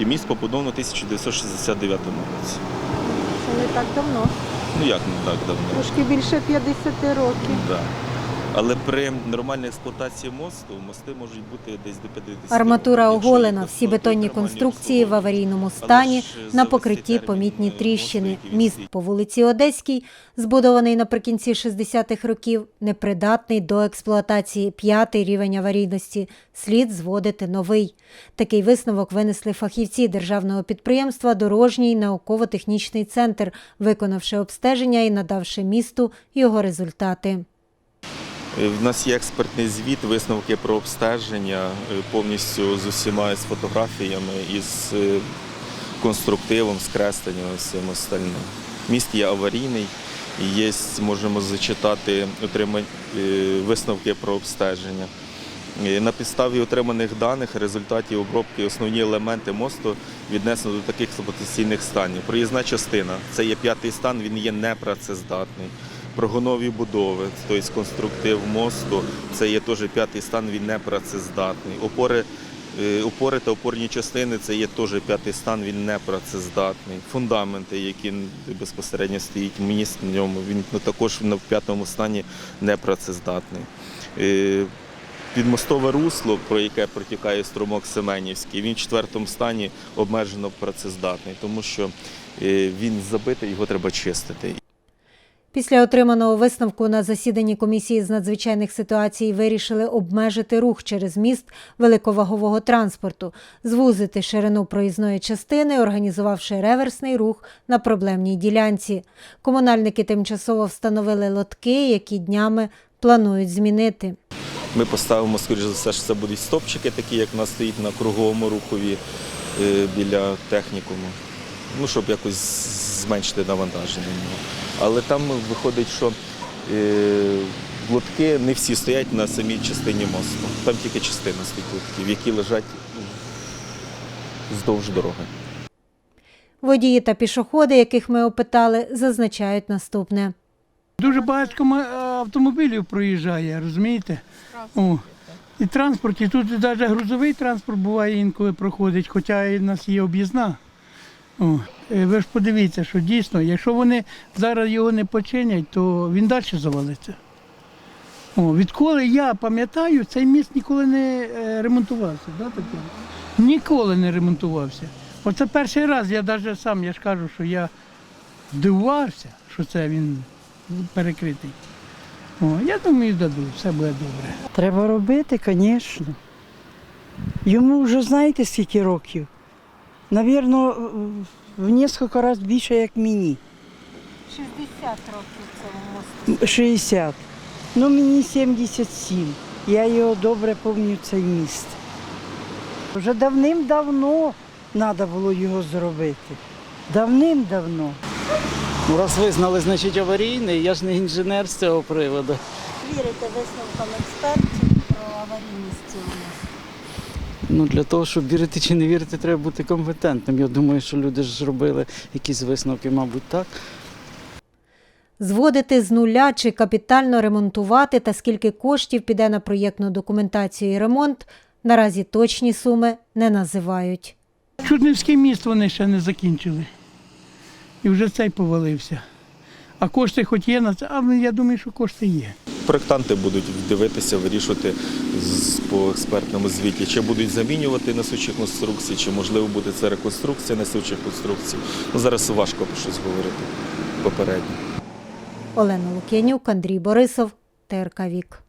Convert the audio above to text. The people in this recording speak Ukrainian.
Міст побудовано в 1969 році. Це не так давно, Ну як не так давно? трошки більше 50 років. Да. Але при нормальній експлуатації мосту мости можуть бути десь до 50 Арматура оголена, всі бетонні конструкції в аварійному стані, на покритті помітні е, тріщини. Міст по вулиці Одеській, збудований наприкінці 60-х років, непридатний до експлуатації. П'ятий рівень аварійності. Слід зводити новий. Такий висновок винесли фахівці державного підприємства Дорожній науково-технічний центр, виконавши обстеження і надавши місту його результати. Е, В нас є експертний звіт, висновки про обстеження е, повністю з усіма з фотографіями, із е, конструктивом, з кресленням і всім остальним. Міст є аварійний, є, можемо зачитати висновки про обстеження. На підставі отриманих даних, результатів обробки, основні елементи мосту віднесено до таких експлуатаційних станів. Проїзна частина це є п'ятий стан, він є непрацездатний. Прогонові будови, тобто конструктив мосту, це є теж п'ятий стан, він непрацездатний. Опори, е, опори та опорні частини це є теж п'ятий стан, він непрацездатний. Фундаменти, які безпосередньо стоїть міст в ньому, він ну, також в п'ятому стані непрацездатний. Е, Підмостове русло, про яке протікає струмок Семенівський, він в четвертому стані обмежено працездатний, тому що е, він забитий, його треба чистити. Після отриманого висновку на засіданні комісії з надзвичайних ситуацій вирішили обмежити рух через міст великовагового транспорту, звузити ширину проїзної частини, організувавши реверсний рух на проблемній ділянці. Комунальники тимчасово встановили лотки, які днями планують змінити. Ми поставимо, скоріш за все, що це будуть стопчики, такі, як у нас стоїть на круговому рухові е, біля технікуму. Ну, щоб якось зменшити навантаження. Але там виходить, що е, лотки не всі стоять на самій частині мосту. Там тільки частина стоїть лотків, які лежать вздовж дороги. Водії та пішоходи, яких ми опитали, зазначають наступне. Дуже багато автомобілів проїжджає, розумієте? О. І транспорт, і тут навіть грузовий транспорт буває інколи проходить, хоча і в нас є об'їзна. Е, Ви ж подивіться, що дійсно, якщо вони зараз його не починять, то він далі завалиться. О, відколи я пам'ятаю, цей міст ніколи не е, ремонтувався. Да, таке? Ніколи не ремонтувався. Оце перший раз я навіть сам я ж кажу, що я здивувався, що це він перекритий. О, я думаю, дадуть, все буде добре. Треба робити, звісно. Йому вже знаєте скільки років? Навірно, в кілька разів більше, як мені. 60 років цьому мосту. 60. Ну, мені 77. Я його добре пам'ятаю, цей міст. Вже давним-давно треба було його зробити. Давним-давно. Ну, раз визнали, значить аварійний, я ж не інженер з цього приводу. Вірите висновкам експертів про аварійність цього мосту? Ну, для того, щоб вірити чи не вірити, треба бути компетентним. Я думаю, що люди ж зробили якісь висновки, мабуть, так. Зводити з нуля чи капітально ремонтувати та скільки коштів піде на проєктну документацію і ремонт, наразі точні суми не називають. Чуднівський міст вони ще не закінчили. І вже цей повалився. А кошти хоч є на це, а я думаю, що кошти є. Проектанти будуть дивитися, вирішувати по експертному звіті, чи будуть замінювати несучі конструкції, чи можливо буде це реконструкція несучих конструкцій. Ну, зараз важко про щось говорити попередньо. Олена Лук'янюк, Андрій Борисов, ТРК Вік.